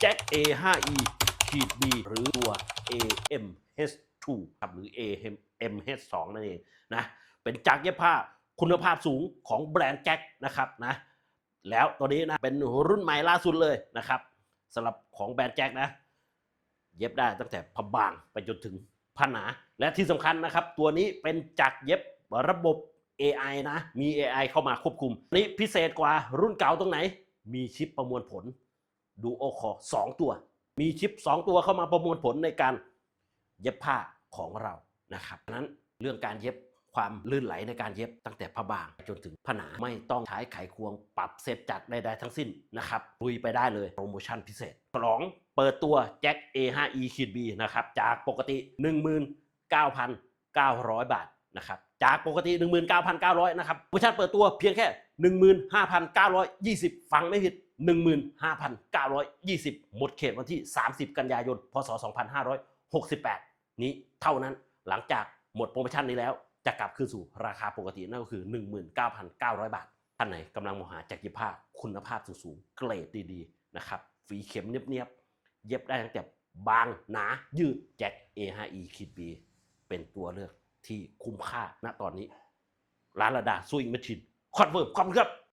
แจ็ค A5E ขีด B หรือตัว AMH2 ครับหรือ AMH2 นั่นเองนะเป็นจักรเย็บผ้าคุณภาพสูงของแบรนด์แจ็คนะครับนะแล้วตัวนี้นะเป็นรุ่นใหม่ล่าสุดเลยนะครับสำหรับของแบรนด์แจ็คนะ เย็บได้ตั้งแต่ผ้าบางไปจนถึงผ้าหนา และที่สำคัญนะครับ ตัวนี้เป็นจักรเย็บระบบ AI นะ มี AI เข้ามาควบคุมนี่พิเศษกว่ารุ่นเก่าตรงไหน มีชิปประมวลผล ดูโอคอ2ตัว มีชิป 2 ตัวเข้ามาประมวลผลในการเย็บผ้าของเรานะครับนั้นเรื่องการเย็บความลื่นไหลในการเย็บตั้งแต่ผ้าบาง จนถึงผ้าหนาไม่ต้องใช้ไขควงปรับเสร็จจัดใดๆทั้งสิ้นนะครับลุยไปได้เลยโปรโมชั่นพิเศษฉลองเปิดตัวแจ็ค A5E ขีด B นะครับจากปกติ 19,900 บาทนะครับจากปกติ 19,900นะครับโปรโมชั่นเปิดตัวเพียงแค่ 15,920 ฟังไม่ผิด 15,920 หมดเขตวันที่ 30 กันยายน พศ 2568 นี้เท่านั้นหลังจากหมดโปรโมชั่นนี้แล้ว จะกลับคืนสู่ราคาปกตินั่นก็คือ 19,900 บาท ท่านไหนกำลังมองหาจักรเย็บผ้าคุณภาพสูงๆ เกรดดีๆ นะครับฝีเข็มเนียบๆ เย็บได้ตั้งแต่บางหนายืดแจ็ค A5E คิด B เป็นตัวเลือกที่คุ้มค่าณตอนนี้ ร้านระดาซุยแมชชิน คอนเฟิร์มขอบคุณครับ